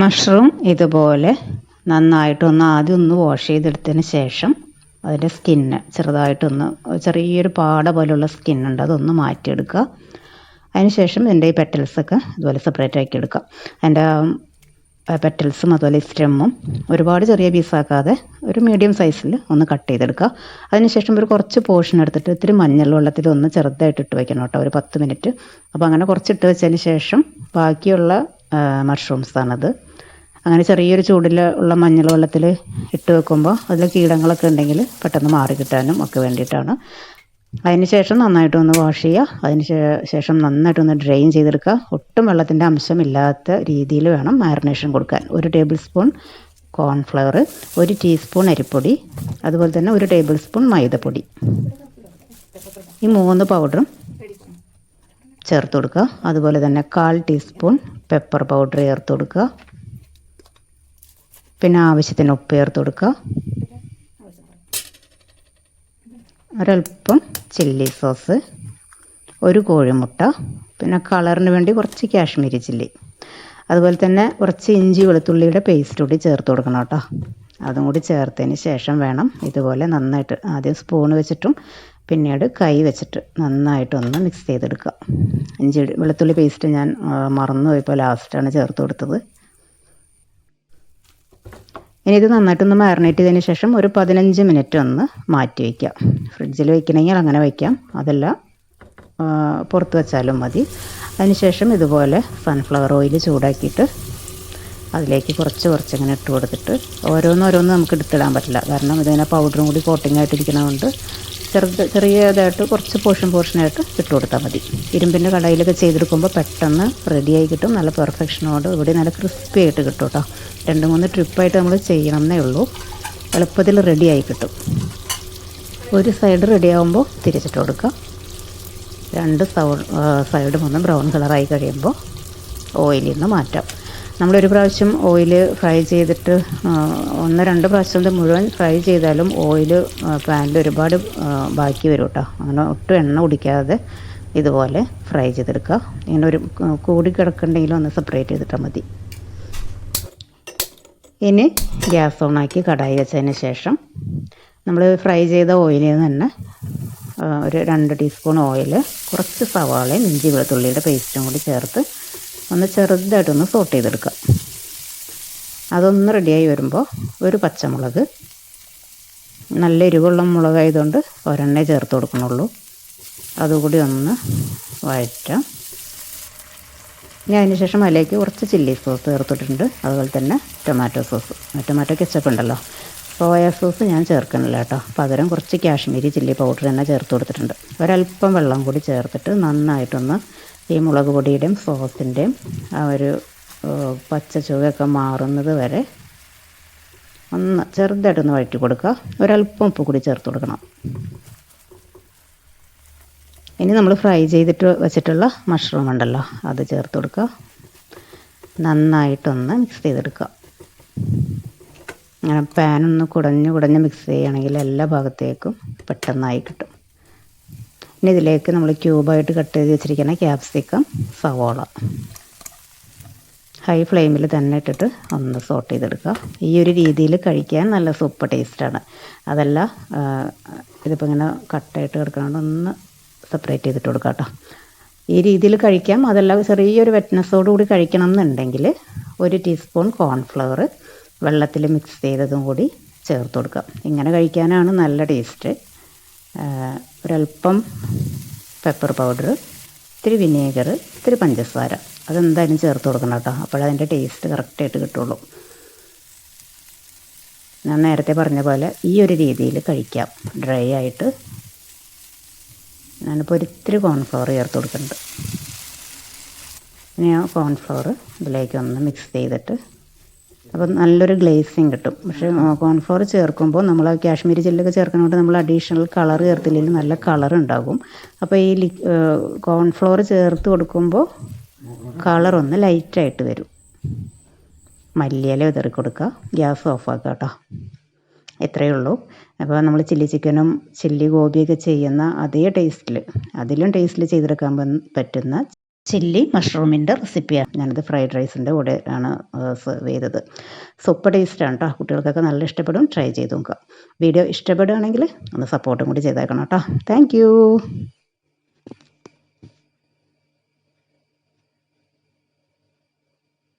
Mushroom ഇതുപോലെ നന്നായിട്ടൊന്ന് ആദ്യം ഒന്ന് വാഷ് ചെയ്തെടുത്തതിന് ശേഷം അതിന്റെ സ്കിന്ന് ചെറുതായിട്ടൊന്ന് ചെറിയൊരു പാട പോലുള്ള സ്കിന്നുണ്ട് അതൊന്ന് മാറ്റിയെടുക്കുക. അതിന് ശേഷം ഇതിന്റെ ഈ പെറ്റൽസൊക്കെ ഇതുപോലെ സെപ്പറേറ്റ് ആക്കി എടുക്കുക. അതിന്റെ പെറ്റൽസും അതുപോലെ സ്റ്റെമ്മും ഒരുപാട് ചെറിയ പീസാക്കാതെ ഒരു മീഡിയം സൈസിൽ ഒന്ന് കട്ട് ചെയ്തെടുക്കുക. അതിനുശേഷം ഒരു കുറച്ച് പോർഷൻ എടുത്തിട്ട് ഇത്തിരി മഞ്ഞൾ വെള്ളത്തിൽ ഒന്ന് ചെറുതായിട്ട് ഇട്ട് വെക്കണം കേട്ടോ ഒരു പത്ത് മിനിറ്റ് അപ്പോൾ അങ്ങനെ കുറച്ച് ഇട്ട് വെച്ചതിന് ശേഷം ബാക്കിയുള്ള മഷ്റൂംസാണത് അങ്ങനെ ചെറിയൊരു ചൂടിൽ ഉള്ള മഞ്ഞൾ വെള്ളത്തിൽ ഇട്ട് വെക്കുമ്പോൾ അതിൽ കീടങ്ങളൊക്കെ ഉണ്ടെങ്കിൽ പെട്ടെന്ന് മാറി കിട്ടാനും ഒക്കെ വേണ്ടിയിട്ടാണ്. അതിന് ശേഷം നന്നായിട്ടൊന്ന് വാഷ് ചെയ്യുക അതിന് ശേഷം നന്നായിട്ടൊന്ന് ഡ്രെയിൻ ചെയ്തെടുക്കുക ഒട്ടും വെള്ളത്തിന്റെ അംശമില്ലാത്ത രീതിയിൽ വേണം മാരിനേഷൻ കൊടുക്കാൻ. ഒരു ടേബിൾ സ്പൂൺ കോൺഫ്ലവർ ഒരു ടീസ്പൂൺ അരിപ്പൊടി അതുപോലെ തന്നെ ഒരു ടേബിൾ സ്പൂൺ മൈദപ്പൊടി. ഈ മൂന്ന് പൗഡറും ചേർത്ത് കൊടുക്കുക. അതുപോലെ തന്നെ കാൽ ടീസ്പൂൺ പെപ്പർ പൗഡർ ചേർത്ത് കൊടുക്കുക. പിന്നെ ആവശ്യത്തിന് ഉപ്പ് ചേർത്ത് കൊടുക്കുക. ഒരൽപ്പം ചില്ലി സോസ് ഒരു കോഴിമുട്ട പിന്നെ കളറിന് വേണ്ടി കുറച്ച് കാശ്മീരി ചില്ലി അതുപോലെ തന്നെ കുറച്ച് ഇഞ്ചി വെളുത്തുള്ളിയുടെ പേസ്റ്റ് കൂടി ചേർത്ത് കൊടുക്കണം കേട്ടോ. അതും കൂടി ചേർത്തതിന് ശേഷം വേണം ഇതുപോലെ നന്നായിട്ട് ആദ്യം സ്പൂൺ വെച്ചിട്ടും പിന്നീട് കൈ വെച്ചിട്ട് നന്നായിട്ടൊന്ന് മിക്സ് ചെയ്തെടുക്കുക. ഇഞ്ചി വെളുത്തുള്ളി പേസ്റ്റ് ഞാൻ മറന്നു പോയപ്പോൾ ലാസ്റ്റാണ് ചേർത്ത് കൊടുത്തത്. ഇനി ഇത് നന്നായിട്ടൊന്ന് മാറിനേറ്റ് ചെയ്തതിന് ശേഷം ഒരു പതിനഞ്ച് മിനിറ്റ് ഒന്ന് മാറ്റി വയ്ക്കാം ഫ്രിഡ്ജിൽ വയ്ക്കണമെങ്കിൽ അങ്ങനെ വയ്ക്കാം അതല്ല പുറത്ത് വെച്ചാലും മതി. അതിനുശേഷം ഇതുപോലെ സൺഫ്ലവർ ഓയിൽ ചൂടാക്കിയിട്ട് അതിലേക്ക് കുറച്ച് കുറച്ച് ഇങ്ങനെ ഇട്ട് കൊടുത്തിട്ട് ഓരോന്നോരോന്ന് നമുക്ക് എടുത്തിടാൻ പറ്റില്ല. കാരണം ഇതിനെ പൗഡറും കൂടി കോട്ടിംഗ് ആയിട്ടിരിക്കുന്നതുകൊണ്ട് ചെറുത് ചെറിയതായിട്ട് കുറച്ച് പോർഷൻ പോർഷനായിട്ട് ഇട്ട് കൊടുത്താൽ മതി. ഇരുമ്പിന്റെ കടയിലൊക്കെ ചെയ്തെടുക്കുമ്പോൾ പെട്ടെന്ന് റെഡിയായി കിട്ടും. നല്ല പെർഫെക്ഷനോട് ഇവിടെ നല്ല ക്രിസ്പി ആയിട്ട് കിട്ടും കേട്ടോ രണ്ട് മൂന്ന് ട്രിപ്പായിട്ട് നമ്മൾ ചെയ്യണം എന്നേ ഉള്ളൂ. എളുപ്പത്തിൽ റെഡിയായി കിട്ടും. ഒരു സൈഡ് റെഡി ആകുമ്പോൾ തിരിച്ചിട്ട് കൊടുക്കാം. രണ്ട് സൈഡും ഒന്ന് ബ്രൗൺ കളറായി കഴിയുമ്പോൾ ഓയിലിൽ നിന്ന് മാറ്റാം. നമ്മളൊരു പ്രാവശ്യം ഓയിൽ ഫ്രൈ ചെയ്തിട്ട് ഒന്ന് രണ്ട് പ്രാവശ്യം മുഴുവൻ ഫ്രൈ ചെയ്താലും ഓയിൽ പാനിൽ ഒരുപാട് ബാക്കി വരും കേട്ടോ അങ്ങനെ ഒട്ടും എണ്ണ കുടിക്കാതെ ഇതുപോലെ ഫ്രൈ ചെയ്തെടുക്കുക. ഇങ്ങനെ ഒരു കൂടി കിടക്കണ്ടെങ്കിലും ഒന്ന് സെപ്പറേറ്റ് ചെയ്തിട്ടാൽ മതി. ഇനി ഗ്യാസ് ആക്കി കടായി വെച്ചതിന് ശേഷം നമ്മൾ ഫ്രൈ ചെയ്ത ഓയിലിൽ നിന്ന് തന്നെ ഒരു രണ്ട് ടീസ്പൂൺ ഓയിൽ കുറച്ച് സവാളയും ഇഞ്ചി വെളുത്തുള്ളിയുടെ പേസ്റ്റും കൂടി ചേർത്ത് ഒന്ന് ചെറുതായിട്ടൊന്ന് സോട്ട് ചെയ്തെടുക്കുക. അതൊന്ന് റെഡിയായി വരുമ്പോൾ ഒരു പച്ചമുളക് നല്ല എരിവുള്ള മുളകായതുകൊണ്ട് ഒരെണ്ണേ ചേർത്ത് കൊടുക്കണുള്ളൂ. അതുകൂടി ഒന്ന് വഴറ്റാം. ഇനി അതിന് ശേഷം അതിലേക്ക് കുറച്ച് ചില്ലി സോസ് ചേർത്തിട്ടുണ്ട്. അതുപോലെ തന്നെ ടൊമാറ്റോ സോസ് ടൊമാറ്റോ കെച്ചപ്പ് ഉണ്ടല്ലോ. സോയ സോസ് ഞാൻ ചേർക്കണില്ല കേട്ടോ. പകരം കുറച്ച് കാശ്മീരി ചില്ലി പൗഡർ തന്നെ ചേർത്ത് കൊടുത്തിട്ടുണ്ട്. ഒരല്പം വെള്ളം കൂടി ചേർത്തിട്ട് നന്നായിട്ടൊന്ന് ഈ മുളക് പൊടിയുടെയും സോസിന്റെയും ആ ഒരു പച്ച ചുവയൊക്കെ മാറുന്നത് വരെ ഒന്ന് ചെറുതായിട്ടൊന്ന് വഴറ്റി കൊടുക്കുക. ഒരല്പം ഉപ്പ് കൂടി ചേർത്ത് കൊടുക്കണം. ഇനി നമ്മൾ ഫ്രൈ ചെയ്തിട്ട് വെച്ചിട്ടുള്ള മഷ്റൂം ഉണ്ടല്ലോ അത് ചേർത്ത് കൊടുക്കുക. നന്നായിട്ടൊന്ന് മിക്സ് ചെയ്തെടുക്കുക. അങ്ങനെ പാനൊന്ന് കുടഞ്ഞ് കുടഞ്ഞ് മിക്സ് ചെയ്യുകയാണെങ്കിൽ എല്ലാ ഭാഗത്തേക്കും പെട്ടെന്നായി കിട്ടും. ഇനി ഇതിലേക്ക് നമ്മൾ ക്യൂബായിട്ട് കട്ട് ചെയ്ത് വെച്ചിരിക്കുന്ന ക്യാപ്സിക്കം സവോള ഹൈ ഫ്ലെയിമിൽ തന്നെ ഇട്ടിട്ട് ഒന്ന് സോട്ട് ചെയ്തെടുക്കുക. ഈ ഒരു രീതിയിൽ കഴിക്കാൻ നല്ല സൂപ്പർ ടേസ്റ്റാണ് അതല്ല ഇതിപ്പോൾ ഇങ്ങനെ കട്ടായിട്ട് കിടക്കണോണ്ട് ഒന്ന് സെപ്പറേറ്റ് ചെയ്തിട്ട് കൊടുക്കുക കേട്ടോ. ഈ രീതിയിൽ കഴിക്കാം. അതല്ല ചെറിയൊരു വെറ്റ്നസ്സോട് കൂടി കഴിക്കണം എന്നുണ്ടെങ്കിൽ ഒരു ടീസ്പൂൺ കോൺഫ്ലവർ വെള്ളത്തിൽ മിക്സ് ചെയ്തതും കൂടി ചേർത്ത് കൊടുക്കുക. ഇങ്ങനെ കഴിക്കാനാണ് നല്ല ടേസ്റ്റ് ഒരല്പം പെപ്പർ പൗഡർ ഇത്തിരി വിനേഗർ ഇത്തിരി പഞ്ചസാര. അതെന്തായാലും ചേർത്ത് കൊടുക്കണം കേട്ടോ. അപ്പോഴതിന്റെ ടേസ്റ്റ് കറക്റ്റായിട്ട് കിട്ടുള്ളൂ. ഞാൻ നേരത്തെ പറഞ്ഞ പോലെ ഈ ഒരു രീതിയിൽ കഴിക്കാം. ഡ്രൈ ആയിട്ട്. ഞാനിപ്പോൾ ഒരിത്തിരി കോൺഫ്ലവർ ചേർത്ത് കൊടുക്കുന്നുണ്ട്. ഇനി ആ കോൺഫ്ലവർ ഇതിലേക്ക് ഒന്ന് മിക്സ് ചെയ്തിട്ട് അപ്പം നല്ലൊരു ഗ്ലേസിങ് കിട്ടും. പക്ഷേ കോൺഫ്ലോർ ചേർക്കുമ്പോൾ നമ്മൾ കാശ്മീരി ചില്ലൊക്കെ ചേർക്കുന്നതുകൊണ്ട് നമ്മൾ അഡീഷണൽ കളർ ചേർത്തില്ലെങ്കിൽ നല്ല കളർ ഉണ്ടാകും. അപ്പോൾ ഈ ലി കോൺഫ്ലോർ ചേർത്ത് കൊടുക്കുമ്പോൾ കളർ കളറൊന്ന് ലൈറ്റായിട്ട് വരും. മല്ലിയില വിതറി കൊടുക്കുക. ഗ്യാസ് ഓഫാക്കുക കേട്ടോ. എത്രയേ ഉള്ളൂ. അപ്പോൾ നമ്മൾ ചില്ലി ചിക്കനും ചില്ലി ഗോപിയൊക്കെ ചെയ്യുന്ന അതേ ടേസ്റ്റിൽ അതിലും ടേസ്റ്റിൽ ചെയ്തെടുക്കാൻ പറ്റുന്ന ചില്ലി മഷ്റൂമിന്റെ റെസിപ്പിയാണ് ഞാനത് ഫ്രൈഡ് റൈസിന്റെ കൂടെ ആണ് സെർവ് ചെയ്തത്. സൂപ്പർ ടേസ്റ്റാണ് കേട്ടോ കുട്ടികൾക്കൊക്കെ നല്ല ഇഷ്ടപ്പെടും. ട്രൈ ചെയ്ത് നോക്കുക. വീഡിയോ ഇഷ്ടപ്പെടുകയാണെങ്കിൽ ഒന്ന് സപ്പോർട്ടും കൂടി ചെയ്തേക്കണം കേട്ടോ താങ്ക്